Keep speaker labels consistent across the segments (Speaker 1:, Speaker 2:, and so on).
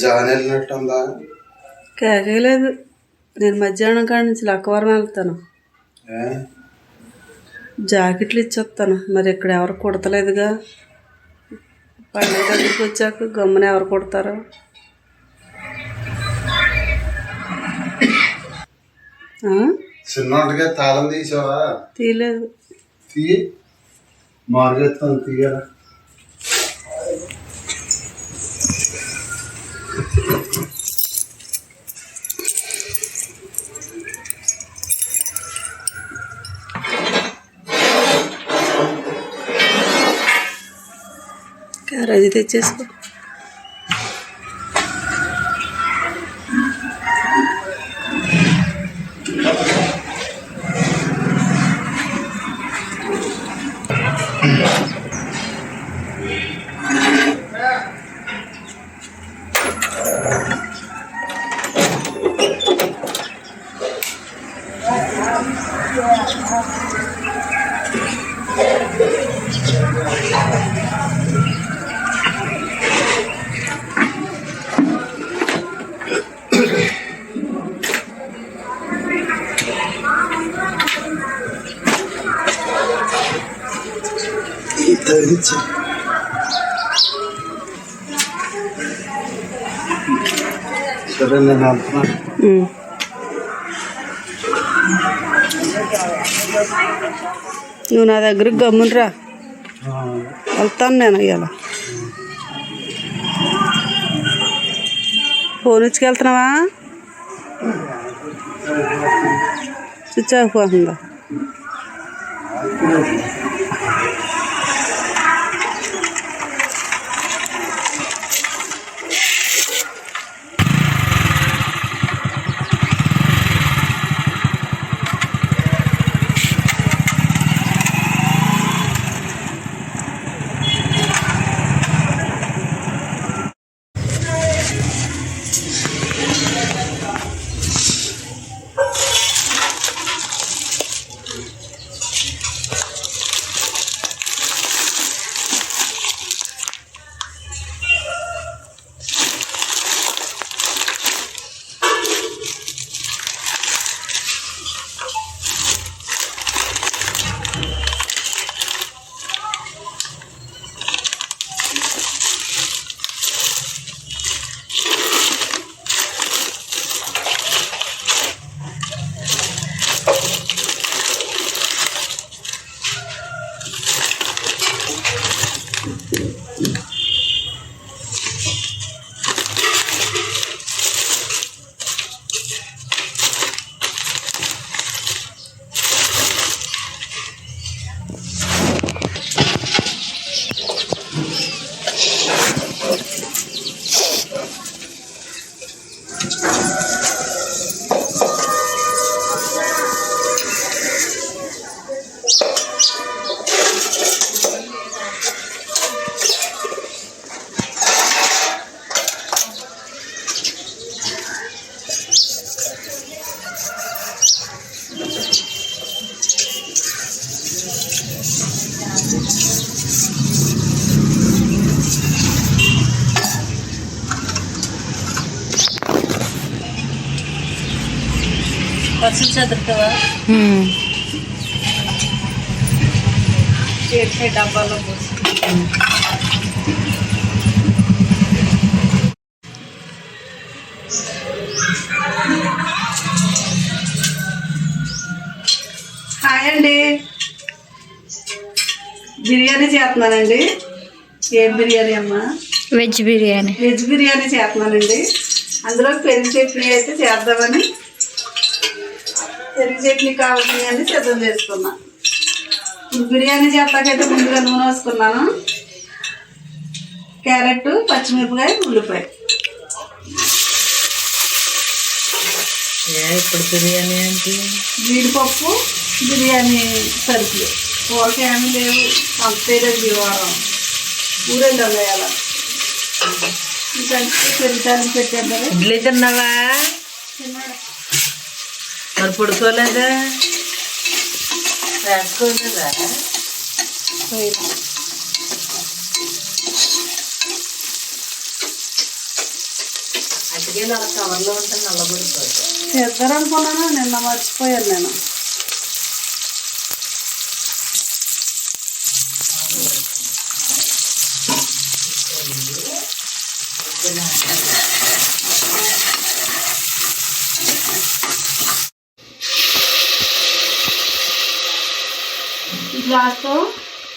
Speaker 1: John వెళ్ళినట్టుందా
Speaker 2: కేకలేదు. నేను మధ్యాహ్నం కాడి నుంచి లక్కవరం వెళ్తాను? జాకెట్లు ఇచ్చొస్తాను. మరి ఇక్కడ ఎవరు కుడతలేదుగా? పండుగ దగ్గరికి వచ్చాక గమ్మున ఎవరు కుడతారు?
Speaker 1: తాళం తీసావా?
Speaker 2: తీయలేదు.
Speaker 1: తీ మార్గెత్తాను తీయరా?
Speaker 2: క్యారేజీ తెచ్చేసుకో.
Speaker 1: సరే నేను
Speaker 2: ఉమ్. నువ్వు నా దగ్గరికి గమ్మునరా. వెళ్తాను నేను ఇవాళ ఫోన్ ఇచ్చుకెళ్తున్నావా స్విచ్ ఆఫ్ పోతుందా చదువుతావా డబ్బాలో హాయ్ అండి. బిర్యానీ చేస్తున్నానండి. ఏం బిర్యానీ అమ్మా?
Speaker 3: వెజ్ బిర్యానీ.
Speaker 2: వెజ్ బిర్యానీ చేస్తున్నానండి. అందులో పెరుగు చట్నీ అయితే చేద్దామని పెరుగు చట్నీ కావాలి అని సిద్ధం చేసుకున్నా. బిర్యానీ చేస్తాకైతే ముందుగా నూనె వేసుకున్నాను. క్యారెట్ పచ్చిమిరపకాయ ఉల్లిపాయ.
Speaker 4: ఇప్పుడు బిర్యానీ ఏంటి?
Speaker 2: జీడిపప్పు బిర్యానీ సరుకులు. కూరకి ఏమీ లేవు. పంపేయలేదు జీవారం ఊరెళ్ళి వేయాల ఇంకా పెరుగుతానికి పెట్టేద్దాం.
Speaker 4: ఇడ్లీ తిన్నావా? మరి పుడుకోలేదా? వేసుకోలేదా పట్టుకెళ్ళి అలా కవర్లో ఉంటే నల్లబడిపోతుంది
Speaker 2: చేద్దారనుకున్నాను నిన్న మర్చిపోయాను నేను.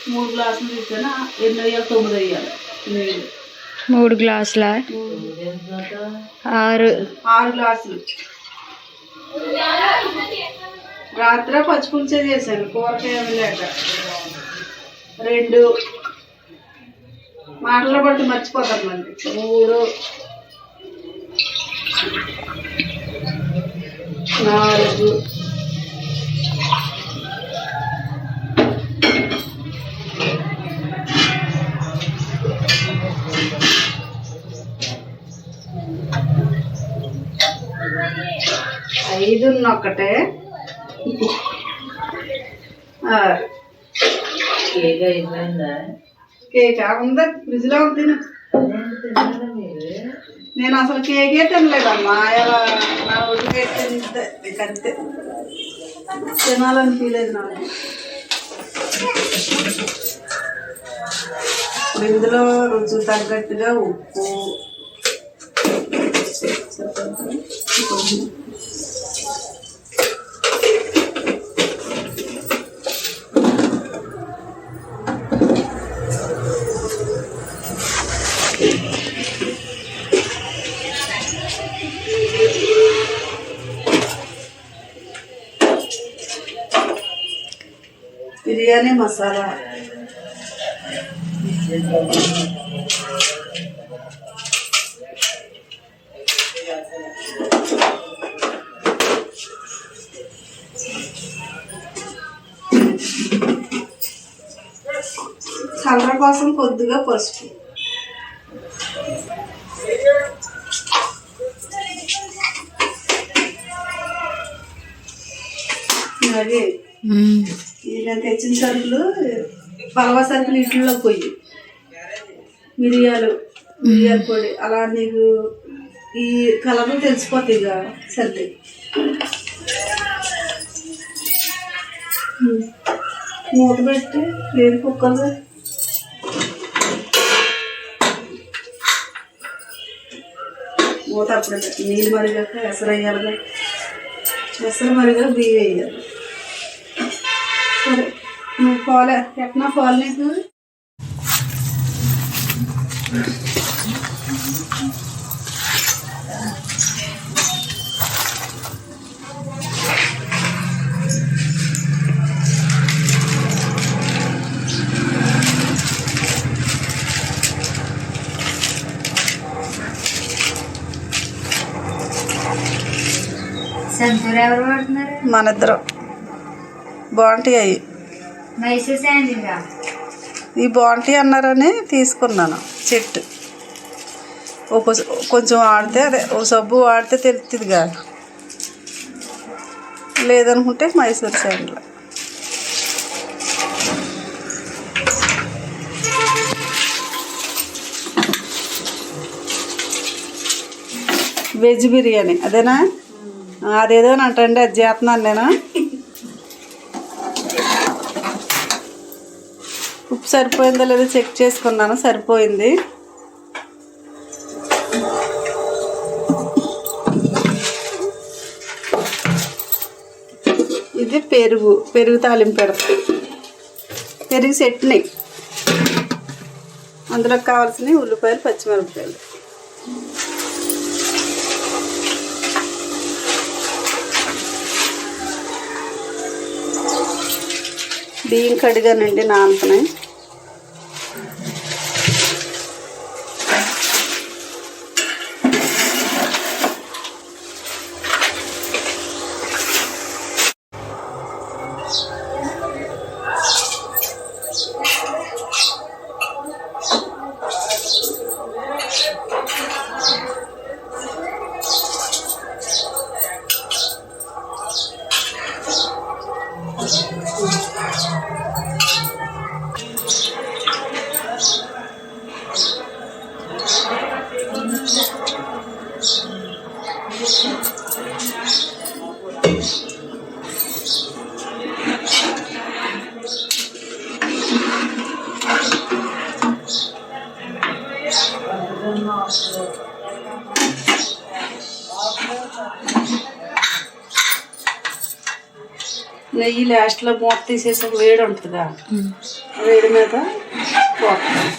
Speaker 2: మూడు గ్లాసులు తీసుకొని ఎన్ని వేయాలి తొమ్మిది వేయాలి నీళ్ళు
Speaker 3: మూడు గ్లాసుల? ఆరు.
Speaker 2: ఆరు గ్లాసులు. రాత్రి పచ్చిపులుసే చేశాను కూరకాయ లేక. రెండు. మాటలు బట్టి మర్చిపోతాను మళ్ళీ. మూడు. నాలుగు. ఐదు ఒకటే
Speaker 4: కేక్
Speaker 2: ఉందా? ఫ్రిడ్జ్లో ఉంది. నేను అసలు కేకే తినలేదమ్మా. ఇలా నా ఒడ్డు కేక్ తింటే. ఇక అంతే తినాలనిపించలేదు నాకు. ఇప్పుడు ఇందులో రుచి తగ్గట్టుగా ఉప్పు బిర్యానీ మసాలా కలర్ కోసం కొద్దిగా పసుపు మరి నేను తెచ్చిన సరుకులు పలవ సరుకులు ఇంట్లో పోయి. మిరియాలు మిరియాల పొడి అలా నీకు ఈ కలర్లు తెలిసిపోతాయి ఇక సర్ది మూత పెట్టి లేదు కుక్కలు మూత అప్పుడు నీళ్ళు మరిగాక ఎసరు వేయాలిగా ఎసరు మరిగా బియ్యం వేయాలి. సరే నువ్వు పాలే ఎట్నా నీకు?
Speaker 3: వాడుతున్నారు
Speaker 2: మన ఇద్దరం. బాగుంటాయి ఈ బాగుంటాయి అన్నారని తీసుకున్నాను చెట్టు. ఒక కొంచెం వాడితే అదే ఓ సబ్బు వాడితే తెలుస్తుందిగా లేదనుకుంటే మైసూర్ శాండిల్. వెజ్ బిర్యానీ అదేనా? అదేదో అని అంటండి అది చేస్తున్నాను నేను. సరిపోయిందో లేదో చెక్ చేసుకున్నాను సరిపోయింది. ఇది పెరుగు పెరుగు తాలింపు పెడతాం. పెరుగు చట్నీ. అందులో కావాల్సినవి ఉల్లిపాయలు పచ్చిమిరపకాయలు. బియ్యం కడిగానండి నానపనాయి అట్లా లాస్ట్లో మూత తీసేసి వేడి ఉంటుందా? వేడి మీద పోతుంది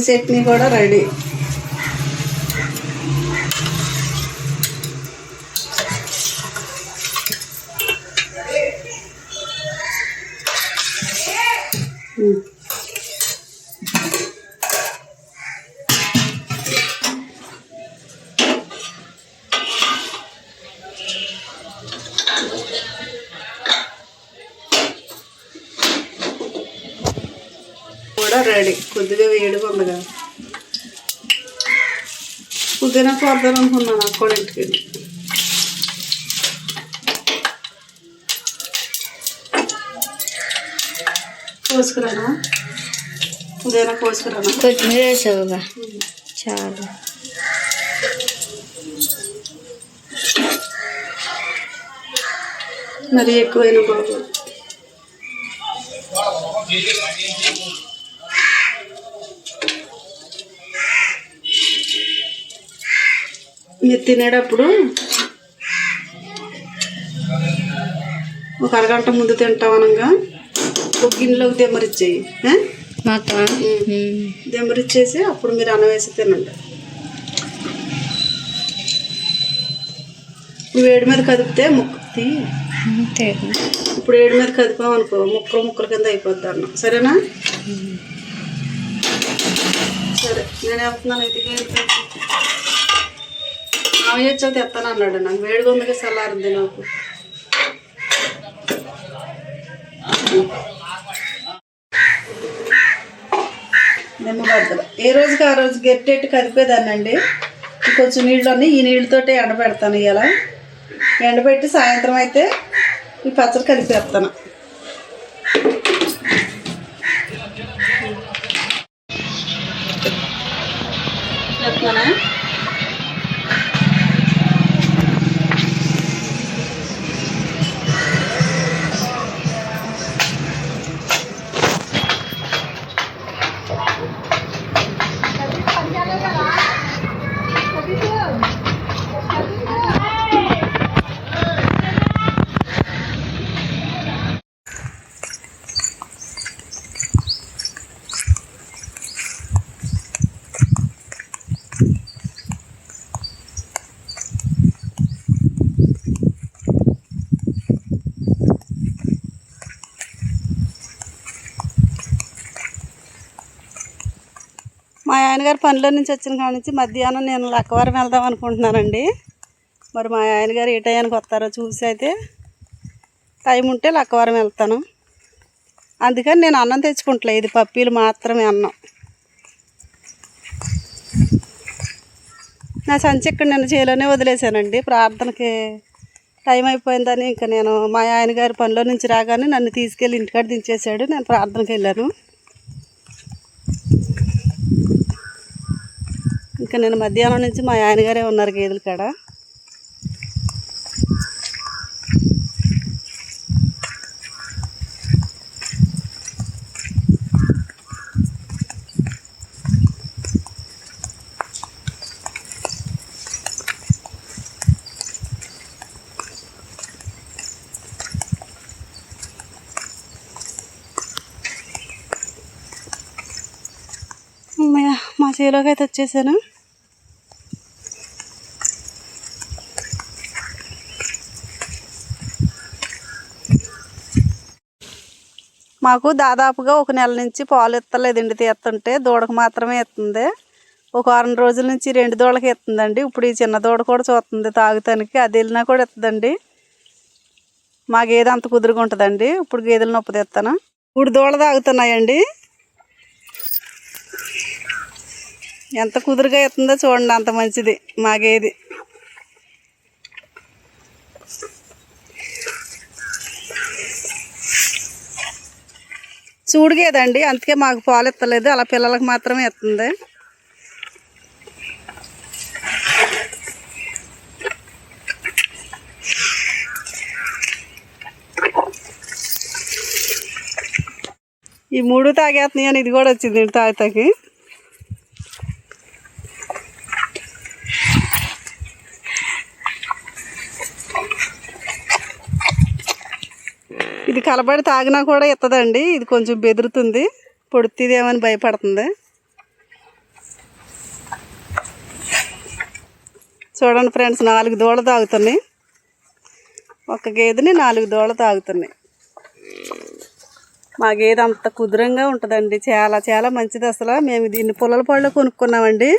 Speaker 2: చట్నీ కూడా రెడీ కూడా రెడీ కొద్దిగా వేడిగా ఉంది కదా పుదీనా కొడదాం అనుకున్నాను అక్కడ ఇంటికి. వెళ్ళి. కోసుకురానా? పుదీనా కోసుకురానా?
Speaker 3: కొత్తిమీర వేసావుగా. చాలు.
Speaker 2: మరి ఎక్కువైన బాబు మీరు తినేటప్పుడు ఒక అరగంట ముందు తింటాం అనగా ఒక గిన్నెలోకి దెమ్మరిచ్చేయి దెమ్మరిచ్చేసి అప్పుడు మీరు అన్నం వేసి తినండి. ఇప్పుడు వేడి మీద కదిపితే ముక్క తీ. ఇప్పుడు ఏడు మీద కదిపాం అనుకో ముక్కలు ముక్కల కింద అయిపోద్ది అన్నం. సరేనా? సరే నేను వెళ్తున్నాను అయితే మామయ్య వచ్చాక తెస్తాను అన్నాడు నాకు వేడిగా ఉంది కదా చల్లారింది నాకు. నిమ్మబద్దలు ఏ రోజుకి ఆ రోజు గట్టెట్టు కదిపేదాన్నండి. కొంచెం నీళ్ళు ఉన్నాయి ఈ నీళ్ళతోటే ఎండబెడతాను ఇలా ఎండబెట్టి సాయంత్రం అయితే ఈ పచ్చడి కలిపేస్తాను చెప్తానా? మా ఆయనగారు పనిలో నుంచి వచ్చిన కాడ నుంచి మధ్యాహ్నం నేను లక్కవరం వెళ్దాం అనుకుంటున్నానండి. మరి మా ఆయనగారు ఏ టయానికి వస్తారో చూసి అయితే టైం ఉంటే లక్కవరం వెళ్తాను. అందుకని నేను అన్నం తెచ్చుకుంటలే ఇది పప్పీలు మాత్రమే అన్నం. నా సంచి ఇక్కడ నేను చేలోనే వదిలేశానండి. ప్రార్థనకి టైం అయిపోయిందని ఇంకా నేను మా ఆయన గారి పనిలో నుంచి రాగానే నన్ను తీసుకెళ్ళి ఇంటికాడ దించేశాడు. నేను ప్రార్థనకి వెళ్ళాను. ఇంకా నేను మధ్యాహ్నం నుంచి మా ఆయన గారే ఉన్నారు గేదెల కాడ అమ్మయ్య మా చేలోకి అయితే వచ్చేసాను. మాకు దాదాపుగా ఒక నెల నుంచి పాలు ఎత్తలేదండి తీస్తుంటే. దూడకు మాత్రమే ఎత్తుంది. ఒక వారం రోజుల నుంచి రెండు దూడకి ఎత్తుందండి. ఇప్పుడు ఈ చిన్న దూడ కూడా చూస్తుంది తాగుతానికి. అది వెళ్ళినా కూడా ఎత్తుందండి. మా గేదె అంత కుదురుగా ఉంటుందండి. ఇప్పుడు గేదెలు నొప్పి తెస్తాను. ఇప్పుడు దూడ తాగుతున్నాయండి. ఎంత కుదురుగా ఎత్తుందో చూడండి అంత మంచిది మాగేది. చూడుగేదండి అందుకే మాకు పాలు ఎత్తలేదు అలా పిల్లలకు మాత్రమే ఎత్తుంది. ఈ మూడు తాగేస్తున్నాయి అని ఇది కూడా వచ్చింది తాగుతాకి. ఇది కలబడి తాగినా కూడా ఎత్తదండి. ఇది కొంచెం బెదురుతుంది. పొడుతుందేమని భయపడుతుంది. చూడండి ఫ్రెండ్స్ నాలుగు దూడలు తాగుతున్నాయి. ఒక గేదెని నాలుగు దూడలు తాగుతున్నాయి. మా గేదె అంత కుదురంగా ఉంటుందండి. చాలా చాలా మంచిది అసలు. మేము దీన్ని పుల్లల పళ్ళు కొనుక్కున్నామండి.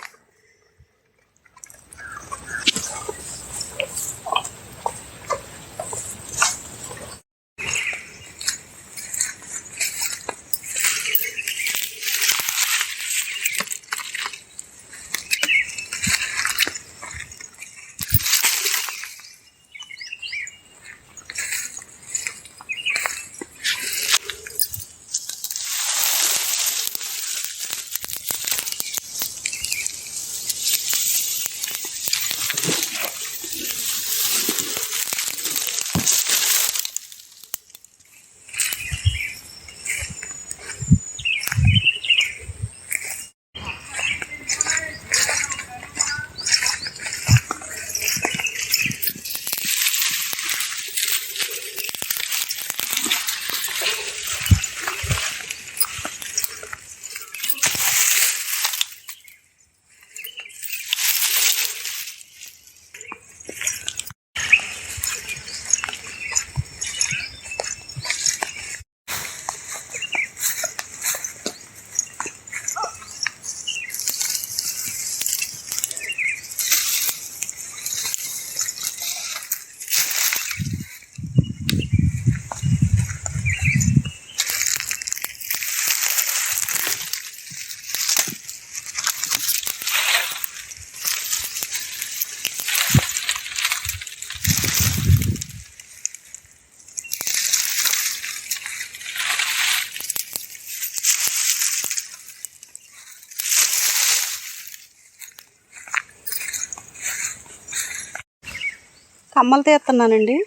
Speaker 2: కమ్మలు తీస్తున్నానండి.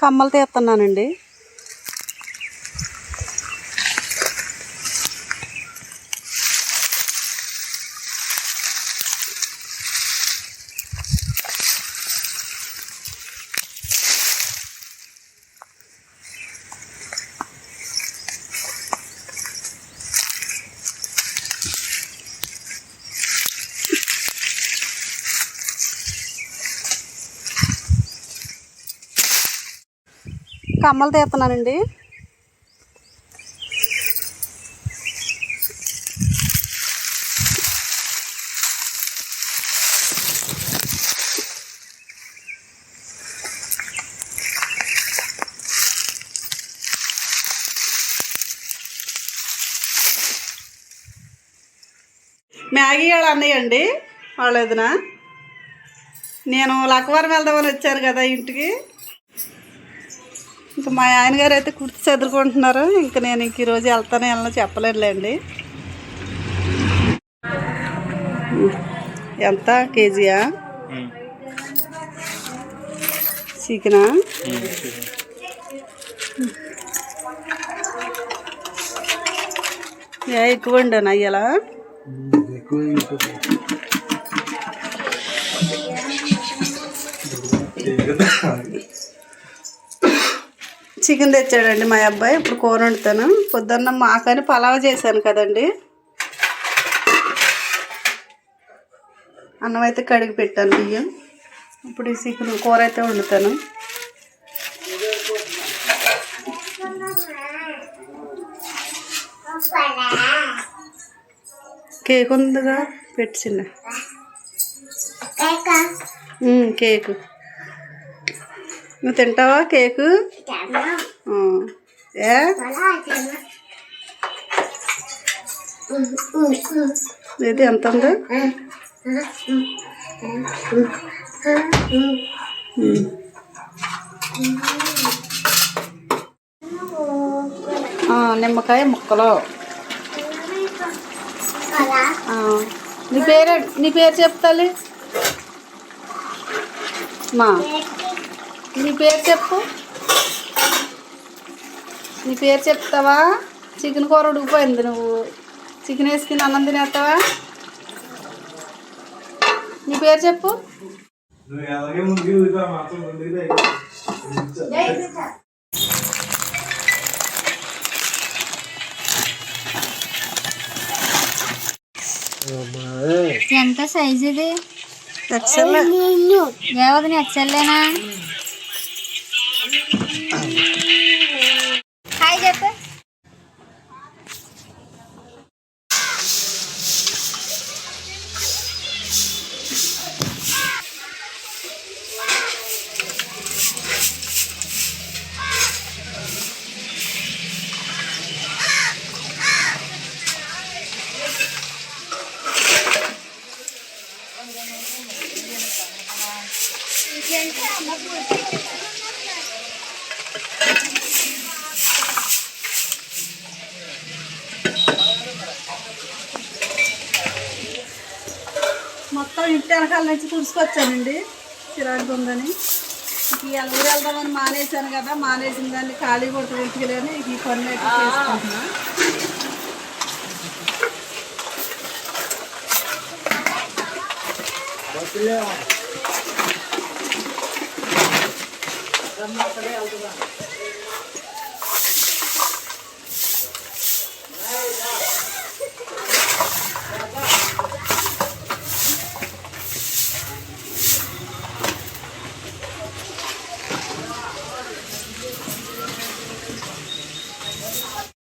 Speaker 2: కమ్మలు తీస్తున్నానండి. కమ్మలు తీస్తున్నానండి. మ్యాగీ వాళ్ళు అన్నయ్య అండి వాళ్ళ వదిన. నేను లక్కవరం వెళ్దామని వచ్చాను కదా ఇంటికి. ఇంకా మా ఆయన గారు అయితే కుర్తి చదువుకుంటున్నారు ఇంకా నేను ఇంక ఈరోజు వెళ్తాను వెళ్ళను చెప్పలేదులేండి. ఎంత కేజీయా? చికెనా? ఏ ఎక్కువ ఉండను అయ్యలా చికెన్ తెచ్చాడండి మా అబ్బాయి. ఇప్పుడు కూర వండుతాను. పొద్దున్న మాకని పలావ్ చేశాను కదండి. అన్నం అయితే కడిగి పెట్టాను బియ్యం. ఇప్పుడు ఈ చికెన్ కూర అయితే వండుతాను. కేక్ ఉందిగా? పెట్టిండ కేక్. నువ్వు తింటావా కేకు. ఏ? ఇది ఎంత ఉందో? నిమ్మకాయ ముక్కలు. నీ పేరు నీ పేరు చెప్తాలి మా. నీ పేరు చెప్పు. నీ పేరు చెప్తావా? చికెన్ కూర ఉడికిపోయింది నువ్వు. చికెన్ వేసుకుని అన్నం తినేస్తావా? నీ పేరు చెప్పు.
Speaker 3: ఎంత సైజ్ ఇది?
Speaker 2: ఎక్సెల్
Speaker 3: ఏవది ఎక్సెల్లేనా హాయ్ చెప్పు
Speaker 2: మొత్తం ఇంటి వెనకాల నుంచి తుడుచుకొచ్చానండి. చిరాకు ఉందని. ఇంక ఈ ఊరు వెళ్దామని మానేశాను కదా మానేసిన దాన్ని ఖాళీ కొడుతు ఇంటికి లేని ఈ అయితే చేసుకుంటున్నా.
Speaker 1: బస్సులే.